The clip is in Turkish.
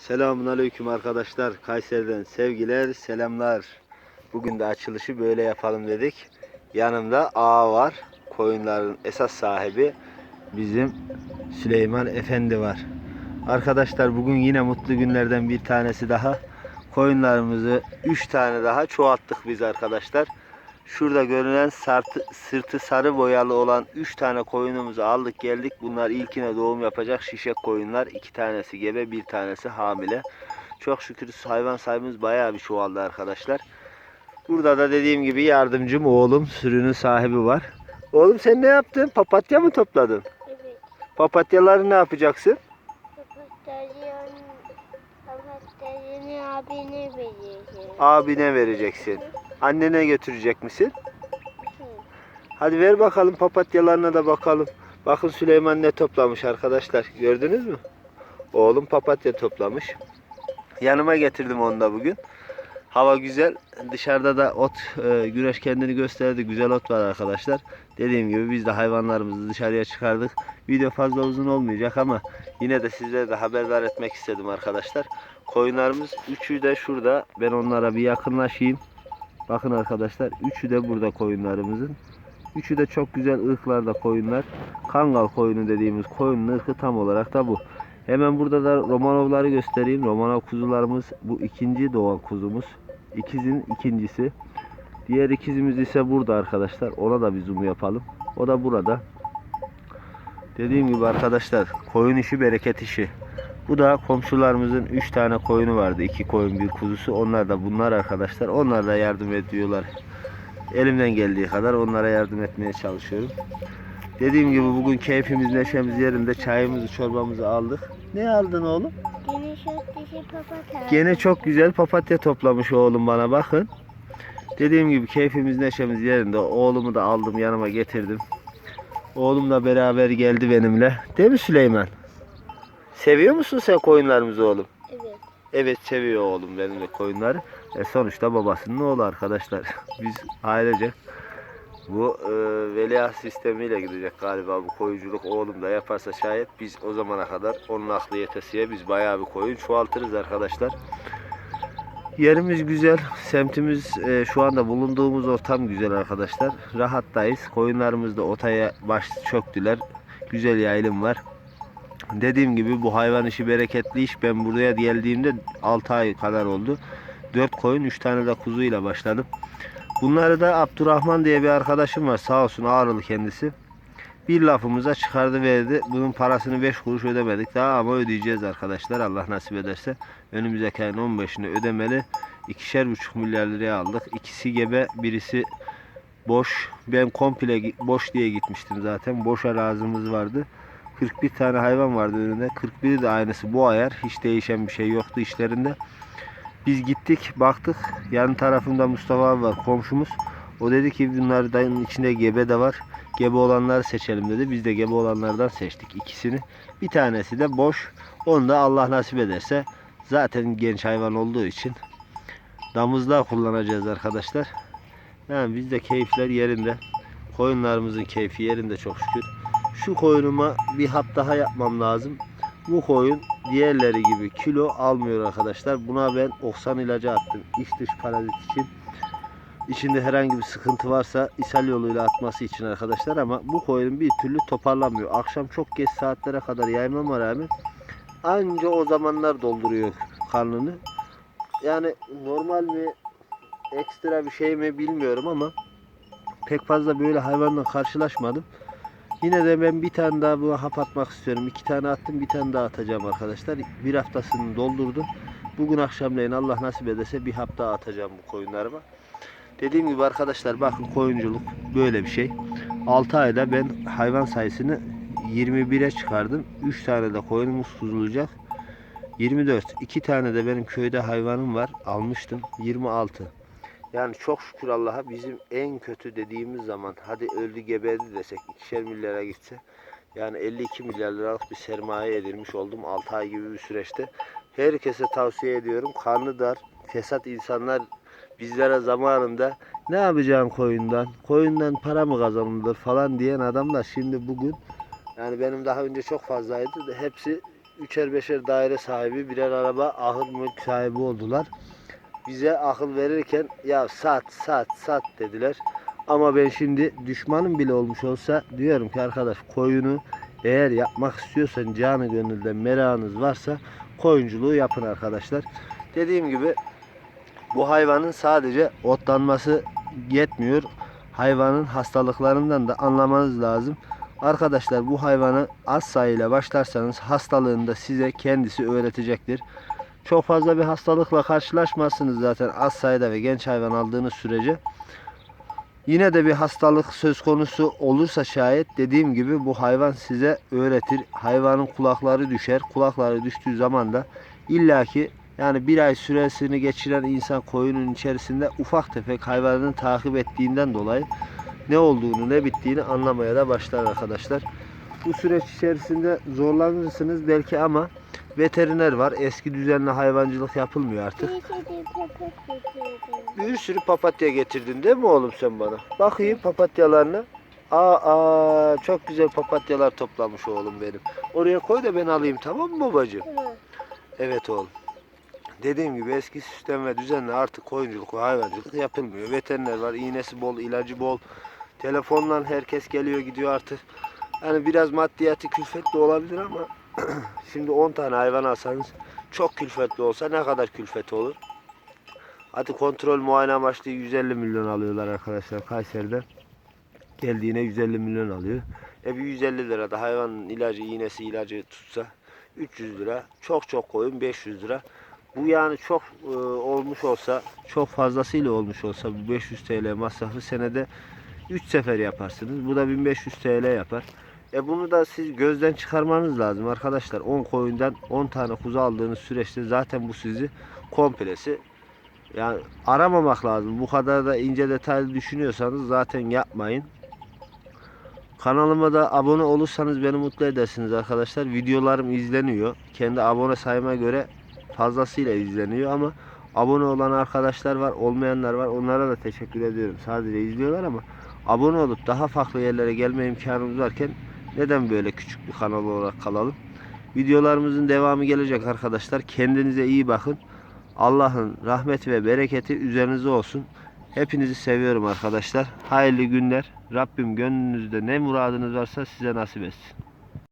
Selamun Aleyküm arkadaşlar. Kayseri'den sevgiler, selamlar. Bugün de açılışı böyle yapalım dedik. Yanımda ağa var. Koyunların esas sahibi bizim Süleyman Efendi var. Arkadaşlar bugün yine mutlu günlerden bir tanesi daha. Koyunlarımızı 3 tane daha çoğalttık biz arkadaşlar. Şurada görünen sartı, sırtı sarı boyalı olan 3 tane koyunumuzu aldık geldik. Bunlar ilkine doğum yapacak şişek koyunlar. 2 tanesi gebe bir tanesi hamile. Çok şükür hayvan sahibimiz bayağı bir çoğaldı arkadaşlar. Burada da dediğim gibi yardımcım oğlum sürünün sahibi var. Oğlum sen ne yaptın? Papatya mı topladın? Evet. Papatyaları ne yapacaksın? Papatyaların papatyalarını abine vereceğim. Abine vereceksin. Annene götürecek misin? Hadi ver bakalım papatyalarına da bakalım. Bakın Süleyman ne toplamış arkadaşlar. Gördünüz mü? Oğlum papatya toplamış. Yanıma getirdim onu da bugün. Hava güzel. Dışarıda da ot, e, güneş kendini gösterdi. Güzel ot var arkadaşlar. Dediğim gibi biz de hayvanlarımızı dışarıya çıkardık. Video fazla uzun olmayacak ama yine de sizlere de haberdar etmek istedim arkadaşlar. Koyunlarımız üçü de şurada. Ben onlara bir yakınlaşayım. Bakın arkadaşlar üçü de burada koyunlarımızın. Üçü de çok güzel ırklarda koyunlar. Kangal koyunu dediğimiz koyunun ırkı tam olarak da bu. Hemen burada da Romanovları göstereyim. Romanov kuzularımız bu ikinci doğan kuzumuz. İkizin ikincisi. Diğer ikizimiz ise burada arkadaşlar. Ona da bir zoom yapalım. O da burada. Dediğim gibi arkadaşlar koyun işi bereket işi. Bu da komşularımızın 3 tane koyunu vardı. 2 koyun bir kuzusu. Onlar da bunlar arkadaşlar. Onlar da yardım ediyorlar. Elimden geldiği kadar onlara yardım etmeye çalışıyorum. Dediğim gibi bugün keyfimiz neşemiz yerinde. Çayımızı çorbamızı aldık. Ne aldın oğlum? Gene çok dişi papatya. Gene çok güzel papatya toplamış oğlum bana bakın. Dediğim gibi keyfimiz neşemiz yerinde. Oğlumu da aldım yanıma getirdim. Oğlumla beraber geldi benimle. Değil mi Süleyman? Seviyor musun sen koyunlarımızı oğlum? Evet. Evet seviyor oğlum benim de koyunları. E sonuçta babasının oğlu arkadaşlar. Biz ailece bu e, veliaht sistemiyle gidecek galiba bu koyunculuk oğlum da yaparsa şayet biz o zamana kadar onun aklı yetesiye biz bayağı bir koyun çoğaltırız arkadaşlar. Yerimiz güzel, semtimiz e, şu anda bulunduğumuz ortam güzel arkadaşlar. Rahattayız. Koyunlarımız da otaya baş çöktüler. Güzel yayılım var. Dediğim gibi bu hayvan işi bereketli iş. Ben buraya geldiğimde 6 ay kadar oldu. 4 koyun 3 tane de kuzuyla başladım. Bunları da Abdurrahman diye bir arkadaşım var sağ olsun ağrılı kendisi. Bir lafımıza çıkardı verdi. Bunun parasını 5 kuruş ödemedik daha ama ödeyeceğiz arkadaşlar Allah nasip ederse. Önümüzdeki ayın 15'ini ödemeli. İkişer buçuk milyar liraya aldık. İkisi gebe birisi boş. Ben komple boş diye gitmiştim zaten. Boş arazimiz vardı. 41 tane hayvan vardı önünde. 41'i de aynısı bu ayar. Hiç değişen bir şey yoktu işlerinde. Biz gittik baktık. Yan tarafında Mustafa abi var komşumuz. O dedi ki bunlardan içinde gebe de var. Gebe olanları seçelim dedi. Biz de gebe olanlardan seçtik ikisini. Bir tanesi de boş. Onu da Allah nasip ederse zaten genç hayvan olduğu için damızlığa kullanacağız arkadaşlar. Yani bizde keyifler yerinde. Koyunlarımızın keyfi yerinde çok şükür. Şu koyunuma bir hap daha yapmam lazım. Bu koyun diğerleri gibi kilo almıyor arkadaşlar. Buna ben oksan ilacı attım. İç dış parazit için. İçinde herhangi bir sıkıntı varsa ishal yoluyla atması için arkadaşlar ama bu koyun bir türlü toparlamıyor. Akşam çok geç saatlere kadar yaymama rağmen anca o zamanlar dolduruyor karnını. Yani normal mi ekstra bir şey mi bilmiyorum ama pek fazla böyle hayvanla karşılaşmadım. Yine de ben bir tane daha bu hap atmak istiyorum. İki tane attım bir tane daha atacağım arkadaşlar. Bir haftasını doldurdum. Bugün akşamleyin Allah nasip ederse bir hap daha atacağım bu koyunlarıma. Dediğim gibi arkadaşlar bakın koyunculuk böyle bir şey. 6 ayda ben hayvan sayısını 21'e çıkardım. 3 tane de koyunumuz kuzulacak. 24. 2 tane de benim köyde hayvanım var. Almıştım. 26. Yani çok şükür Allah'a bizim en kötü dediğimiz zaman hadi öldü geberdi desek ikişer milyara gitse yani 52 milyar liralık bir sermaye edilmiş oldum 6 ay gibi bir süreçte. Herkese tavsiye ediyorum. Karnı dar, fesat insanlar bizlere zamanında ne yapacağım koyundan, koyundan para mı kazanılır falan diyen adamlar şimdi bugün yani benim daha önce çok fazlaydı hepsi üçer beşer daire sahibi, birer araba ahır mülk sahibi oldular. Bize akıl verirken ya sat sat sat dediler. Ama ben şimdi düşmanım bile olmuş olsa diyorum ki arkadaş koyunu eğer yapmak istiyorsan canı gönülden merakınız varsa koyunculuğu yapın arkadaşlar. Dediğim gibi bu hayvanın sadece otlanması yetmiyor. Hayvanın hastalıklarından da anlamanız lazım. Arkadaşlar bu hayvanı az sayıyla başlarsanız hastalığını da size kendisi öğretecektir. Çok fazla bir hastalıkla karşılaşmazsınız zaten az sayıda ve genç hayvan aldığınız sürece. Yine de bir hastalık söz konusu olursa şayet dediğim gibi bu hayvan size öğretir. Hayvanın kulakları düşer. Kulakları düştüğü zaman da illaki yani bir ay süresini geçiren insan koyunun içerisinde ufak tefek hayvanını takip ettiğinden dolayı ne olduğunu ne bittiğini anlamaya da başlar arkadaşlar. Bu süreç içerisinde zorlanırsınız belki ama veteriner var. Eski düzenli hayvancılık yapılmıyor artık. Bir şey. Bir sürü papatya getirdin değil mi oğlum sen bana? Bakayım papatyalarına. Aa, aa çok güzel papatyalar toplamış oğlum benim. Oraya koy da ben alayım tamam mı babacığım? Evet oğlum. Dediğim gibi eski sistem ve düzenle artık koyunculuk ve hayvancılık yapılmıyor. Veteriner var, iğnesi bol, ilacı bol. Telefonla herkes geliyor gidiyor artık. Yani biraz maddiyatı külfetli olabilir ama şimdi 10 tane hayvan alsanız çok külfetli olsa ne kadar külfeti olur? Hadi kontrol muayene amaçlı 150 milyon alıyorlar arkadaşlar Kayseri'de. Geldiğine 150 milyon alıyor. E bir 150 lira da hayvanın ilacı, iğnesi, ilacı tutsa 300 lira. Çok çok koyun 500 lira. Bu yani çok e, olmuş olsa, çok fazlasıyla olmuş olsa bu 500 TL masrafı senede 3 sefer yaparsınız. Bu da 1500 TL yapar. E bunu da siz gözden çıkarmanız lazım arkadaşlar. 10 koyundan 10 tane kuzu aldığınız süreçte zaten bu sizi komplesi yani aramamak lazım. Bu kadar da ince detaylı düşünüyorsanız zaten yapmayın. Kanalıma da abone olursanız beni mutlu edersiniz arkadaşlar. Videolarım izleniyor. Kendi abone sayıma göre fazlasıyla izleniyor ama abone olan arkadaşlar var, olmayanlar var. Onlara da teşekkür ediyorum. Sadece izliyorlar ama abone olup daha farklı yerlere gelme imkanımız varken neden böyle küçük bir kanal olarak kalalım? Videolarımızın devamı gelecek arkadaşlar. Kendinize iyi bakın. Allah'ın rahmeti ve bereketi üzerinize olsun. Hepinizi seviyorum arkadaşlar. Hayırlı günler. Rabbim gönlünüzde ne muradınız varsa size nasip etsin.